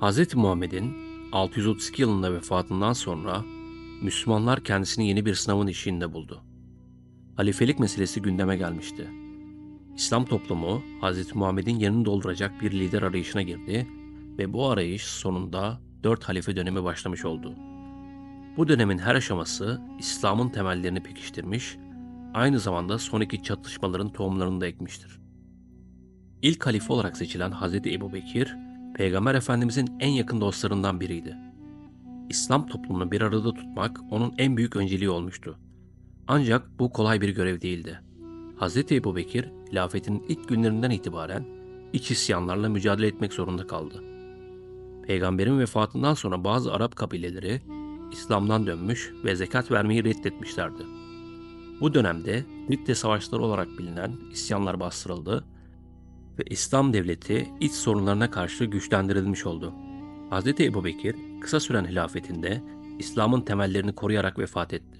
Hz. Muhammed'in 632 yılında vefatından sonra Müslümanlar kendisini yeni bir sınavın eşiğinde buldu. Halifelik meselesi gündeme gelmişti. İslam toplumu Hz. Muhammed'in yerini dolduracak bir lider arayışına girdi ve bu arayış sonunda dört halife dönemi başlamış oldu. Bu dönemin her aşaması İslam'ın temellerini pekiştirmiş, aynı zamanda son iki çatışmaların tohumlarını da ekmiştir. İlk halife olarak seçilen Hz. Ebu Bekir, Peygamber Efendimizin en yakın dostlarından biriydi. İslam toplumunu bir arada tutmak onun en büyük önceliği olmuştu. Ancak bu kolay bir görev değildi. Hz. Ebu Bekir, hilafetinin ilk günlerinden itibaren iç isyanlarla mücadele etmek zorunda kaldı. Peygamberin vefatından sonra bazı Arap kabileleri İslam'dan dönmüş ve zekat vermeyi reddetmişlerdi. Bu dönemde Ridde savaşları olarak bilinen isyanlar bastırıldı ve İslam devleti iç sorunlarına karşı güçlendirilmiş oldu. Hz. Ebu Bekir kısa süren hilafetinde İslam'ın temellerini koruyarak vefat etti.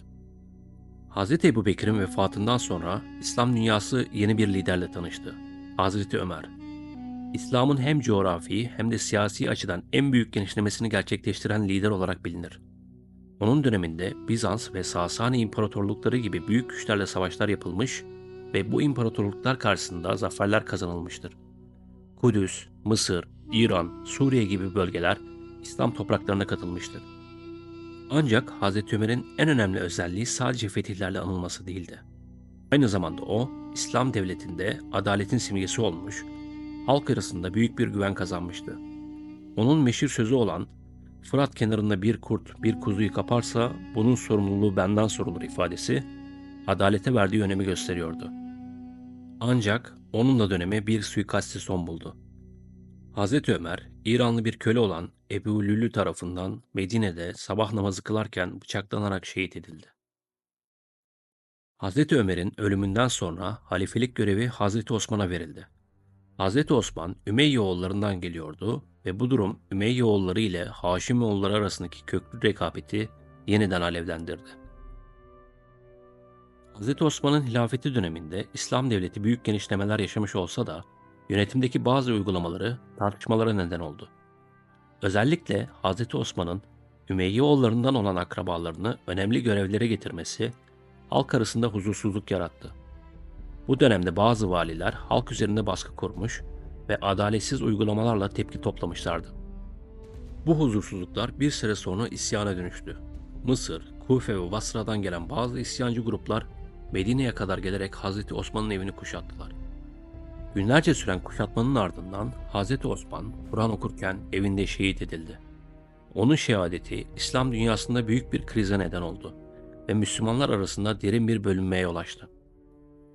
Hz. Ebu Bekir'in vefatından sonra İslam dünyası yeni bir liderle tanıştı. Hazreti Ömer. İslam'ın hem coğrafi hem de siyasi açıdan en büyük genişlemesini gerçekleştiren lider olarak bilinir. Onun döneminde Bizans ve Sasani imparatorlukları gibi büyük güçlerle savaşlar yapılmış ve bu imparatorluklar karşısında zaferler kazanılmıştır. Kudüs, Mısır, İran, Suriye gibi bölgeler İslam topraklarına katılmıştır. Ancak Hz. Ömer'in en önemli özelliği sadece fetihlerle anılması değildi. Aynı zamanda o, İslam devletinde adaletin simgesi olmuş, halk arasında büyük bir güven kazanmıştı. Onun meşhur sözü olan Fırat kenarında bir kurt bir kuzuyu kaparsa bunun sorumluluğu benden sorulur ifadesi adalete verdiği önemi gösteriyordu. Ancak onunla dönemi bir suikaste son buldu. Hazreti Ömer, İranlı bir köle olan Ebu Lülü tarafından Medine'de sabah namazı kılarken bıçaklanarak şehit edildi. Hazreti Ömer'in ölümünden sonra halifelik görevi Hazreti Osman'a verildi. Hazreti Osman Ümeyye oğullarından geliyordu ve bu durum Ümeyye oğulları ile Haşimoğulları arasındaki köklü rekabeti yeniden alevlendirdi. Hz. Osman'ın hilafeti döneminde İslam devleti büyük genişlemeler yaşamış olsa da yönetimdeki bazı uygulamaları tartışmalara neden oldu. Özellikle Hz. Osman'ın Ümeyye oğullarından olan akrabalarını önemli görevlere getirmesi halk arasında huzursuzluk yarattı. Bu dönemde bazı valiler halk üzerinde baskı kurmuş ve adaletsiz uygulamalarla tepki toplamışlardı. Bu huzursuzluklar bir süre sonra isyana dönüştü. Mısır, Kufe ve Basra'dan gelen bazı isyancı gruplar Medine'ye kadar gelerek Hazreti Osman'ın evini kuşattılar. Günlerce süren kuşatmanın ardından Hazreti Osman Kur'an okurken evinde şehit edildi. Onun şehadeti İslam dünyasında büyük bir krize neden oldu ve Müslümanlar arasında derin bir bölünmeye yol açtı.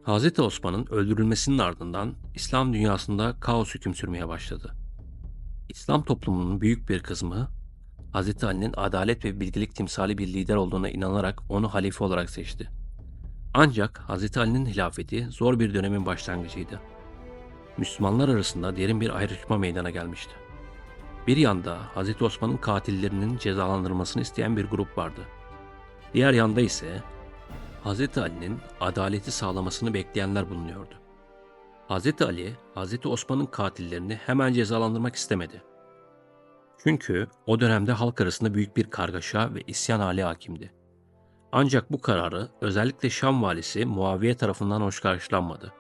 Hz. Osman'ın öldürülmesinin ardından İslam dünyasında kaos hüküm sürmeye başladı. İslam toplumunun büyük bir kısmı Hz. Ali'nin adalet ve bilgilik timsali bir lider olduğuna inanarak onu halife olarak seçti. Ancak Hz. Ali'nin hilafeti zor bir dönemin başlangıcıydı. Müslümanlar arasında derin bir ayrışma meydana gelmişti. Bir yanda Hz. Osman'ın katillerinin cezalandırılmasını isteyen bir grup vardı. Diğer yanda ise Hz. Ali'nin adaleti sağlamasını bekleyenler bulunuyordu. Hz. Ali, Hz. Osman'ın katillerini hemen cezalandırmak istemedi. Çünkü o dönemde halk arasında büyük bir kargaşa ve isyan hali hakimdi. Ancak bu kararı özellikle Şam valisi Muaviye tarafından hoş karşılanmadı.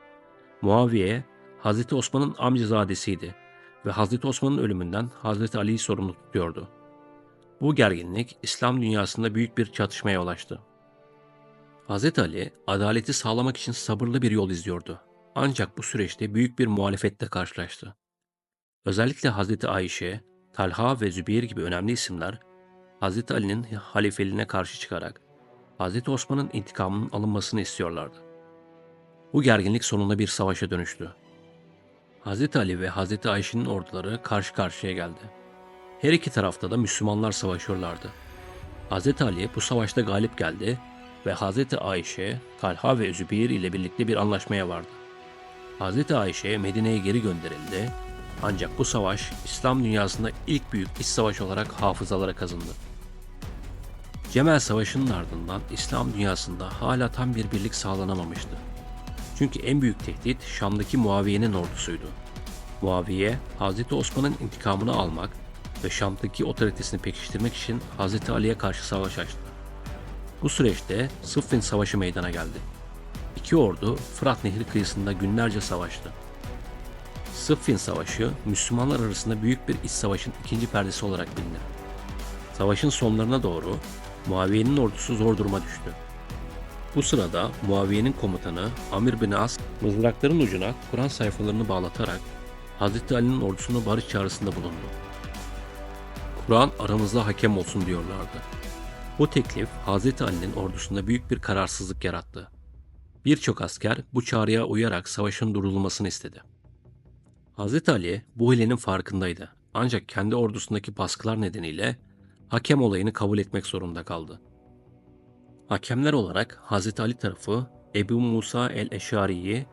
Muaviye, Hz. Osman'ın amcazadesiydi ve Hz. Osman'ın ölümünden Hz. Ali'yi sorumlu tutuyordu. Bu gerginlik İslam dünyasında büyük bir çatışmaya yol açtı. Hz. Ali, adaleti sağlamak için sabırlı bir yol izliyordu. Ancak bu süreçte büyük bir muhalefetle karşılaştı. Özellikle Hz. Ayşe, Talha ve Zübeyir gibi önemli isimler Hz. Ali'nin halifeliğine karşı çıkarak Hz. Osman'ın intikamının alınmasını istiyorlardı. Bu gerginlik sonunda bir savaşa dönüştü. Hz. Ali ve Hz. Ayşe'nin orduları karşı karşıya geldi. Her iki tarafta da Müslümanlar savaşıyorlardı. Hz. Ali bu savaşta galip geldi ve Hz. Ayşe, Talha ve Zübeyir ile birlikte bir anlaşmaya vardı. Hz. Ayşe Medine'ye geri gönderildi ancak bu savaş İslam dünyasında ilk büyük iç savaş olarak hafızalara kazındı. Cemel Savaşı'nın ardından İslam dünyasında hala tam bir birlik sağlanamamıştı. Çünkü en büyük tehdit Şam'daki Muaviye'nin ordusuydu. Muaviye, Hz. Osman'ın intikamını almak ve Şam'daki otoritesini pekiştirmek için Hz. Ali'ye karşı savaş açtı. Bu süreçte Sıffin Savaşı meydana geldi. İki ordu Fırat Nehri kıyısında günlerce savaştı. Sıffin Savaşı, Müslümanlar arasında büyük bir iç savaşın ikinci perdesi olarak bilinir. Savaşın sonlarına doğru Muaviye'nin ordusu zor duruma düştü. Bu sırada Muaviye'nin komutanı Amir bin As, mızrakların ucuna Kur'an sayfalarını bağlatarak Hz. Ali'nin ordusuna barış çağrısında bulundu. Kur'an aramızda hakem olsun diyorlardı. Bu teklif Hz. Ali'nin ordusunda büyük bir kararsızlık yarattı. Birçok asker bu çağrıya uyarak savaşın durdurulmasını istedi. Hz. Ali bu hilenin farkındaydı. Ancak kendi ordusundaki baskılar nedeniyle hakem olayını kabul etmek zorunda kaldı. Hakemler olarak Hz. Ali tarafı Ebu Musa el-Eşari'yi,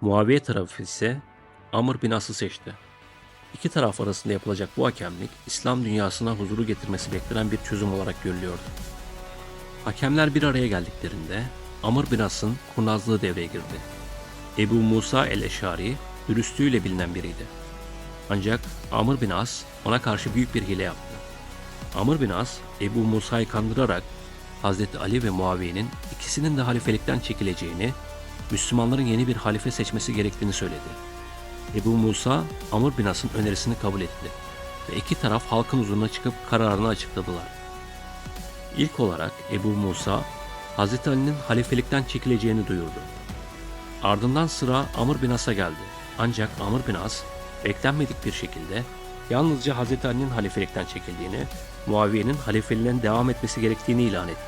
Muaviye tarafı ise Amr bin As'ı seçti. İki taraf arasında yapılacak bu hakemlik, İslam dünyasına huzuru getirmesi beklenen bir çözüm olarak görülüyordu. Hakemler bir araya geldiklerinde Amr bin As'ın kurnazlığı devreye girdi. Ebu Musa el-Eşari, dürüstlüğüyle bilinen biriydi. Ancak Amr bin As ona karşı büyük bir hile yaptı. Amr bin As, Ebu Musa'yı kandırarak Hazreti Ali ve Muaviye'nin ikisinin de halifelikten çekileceğini, Müslümanların yeni bir halife seçmesi gerektiğini söyledi. Ebu Musa, Amr bin As'ın önerisini kabul etti ve iki taraf halkın huzuruna çıkıp kararını açıkladılar. İlk olarak Ebu Musa, Hazreti Ali'nin halifelikten çekileceğini duyurdu. Ardından sıra Amr bin As'a geldi. Ancak Amr bin As, beklenmedik bir şekilde yalnızca Hazreti Ali'nin halifelikten çekildiğini, Muaviye'nin halifeliğine devam etmesi gerektiğini ilan etti.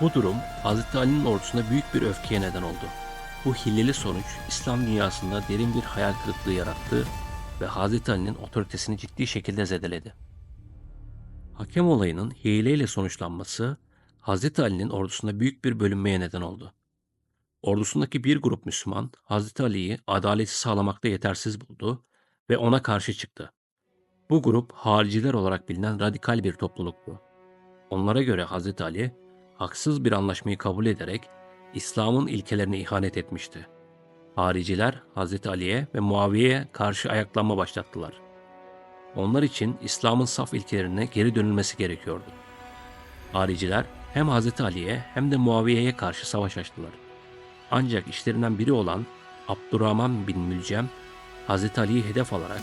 Bu durum Hazreti Ali'nin ordusuna büyük bir öfkeye neden oldu. Bu hileli sonuç İslam dünyasında derin bir hayal kırıklığı yarattı ve Hazreti Ali'nin otoritesini ciddi şekilde zedeledi. Hakem olayının hileyle sonuçlanması Hazreti Ali'nin ordusunda büyük bir bölünmeye neden oldu. Ordusundaki bir grup Müslüman Hazreti Ali'yi adaleti sağlamakta yetersiz buldu ve ona karşı çıktı. Bu grup hariciler olarak bilinen radikal bir topluluktu. Onlara göre Hazreti Ali haksız bir anlaşmayı kabul ederek İslam'ın ilkelerine ihanet etmişti. Hariciler Hazreti Ali'ye ve Muaviye'ye karşı ayaklanma başlattılar. Onlar için İslam'ın saf ilkelerine geri dönülmesi gerekiyordu. Hariciler hem Hazreti Ali'ye hem de Muaviye'ye karşı savaş açtılar. Ancak işlerinden biri olan Abdurrahman bin Mülcem, Hazreti Ali'yi hedef alarak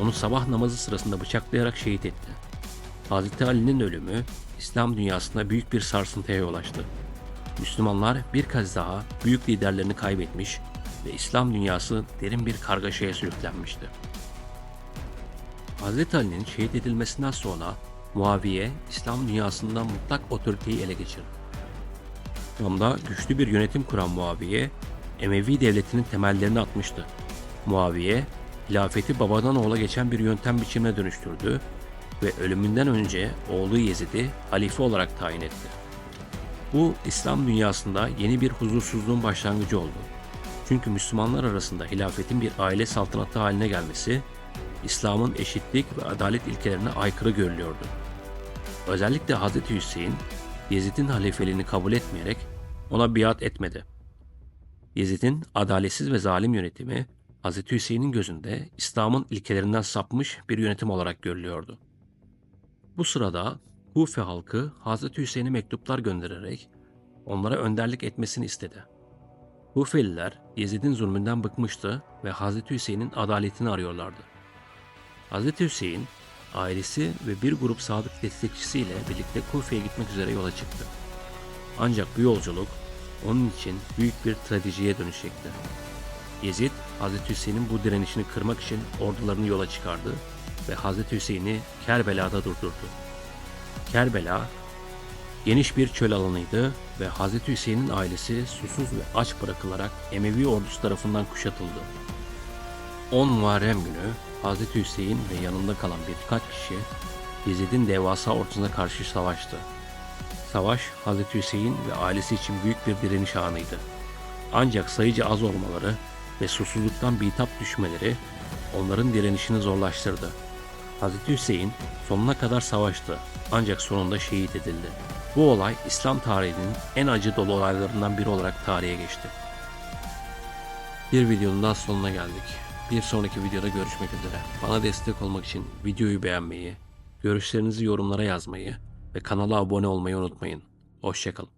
onu sabah namazı sırasında bıçaklayarak şehit etti. Hazreti Ali'nin ölümü İslam dünyasında büyük bir sarsıntıya yol açtı. Müslümanlar bir kez daha büyük liderlerini kaybetmiş ve İslam dünyası derin bir kargaşaya sürüklenmişti. Hazreti Ali'nin şehit edilmesinden sonra Muaviye İslam dünyasında mutlak otoriteyi ele geçirdi. Şam'da güçlü bir yönetim kuran Muaviye, Emevi devletinin temellerini atmıştı. Muaviye, hilafeti babadan oğula geçen bir yöntem biçimine dönüştürdü ve ölümünden önce oğlu Yezid'i halife olarak tayin etti. Bu İslam dünyasında yeni bir huzursuzluğun başlangıcı oldu. Çünkü Müslümanlar arasında hilafetin bir aile saltanatı haline gelmesi, İslam'ın eşitlik ve adalet ilkelerine aykırı görülüyordu. Özellikle Hz. Hüseyin, Yezid'in halifeliğini kabul etmeyerek ona biat etmedi. Yezid'in adaletsiz ve zalim yönetimi, Hz. Hüseyin'in gözünde İslam'ın ilkelerinden sapmış bir yönetim olarak görülüyordu. Bu sırada Kufe halkı Hz. Hüseyin'e mektuplar göndererek onlara önderlik etmesini istedi. Kufeliler Yezid'in zulmünden bıkmıştı ve Hz. Hüseyin'in adaletini arıyorlardı. Hz. Hüseyin, ailesi ve bir grup sadık destekçisiyle birlikte Kufe'ye gitmek üzere yola çıktı. Ancak bu yolculuk onun için büyük bir trajediye dönüşecekti. Yezid, Hz. Hüseyin'in bu direnişini kırmak için ordularını yola çıkardı ve Hz. Hüseyin'i Kerbela'da durdurdu. Kerbela, geniş bir çöl alanıydı ve Hz. Hüseyin'in ailesi susuz ve aç bırakılarak Emevi ordusu tarafından kuşatıldı. 10 Muharrem günü Hz. Hüseyin ve yanında kalan birkaç kişi Yezid'in devasa ordusuna karşı savaştı. Savaş Hz. Hüseyin ve ailesi için büyük bir direniş anıydı. Ancak sayıca az olmaları ve susuzluktan bitap düşmeleri onların direnişini zorlaştırdı. Hz. Hüseyin sonuna kadar savaştı ancak sonunda şehit edildi. Bu olay İslam tarihinin en acı dolu olaylarından biri olarak tarihe geçti. Bir videonun daha sonuna geldik. Bir sonraki videoda görüşmek üzere. Bana destek olmak için videoyu beğenmeyi, görüşlerinizi yorumlara yazmayı ve kanala abone olmayı unutmayın. Hoşçakalın.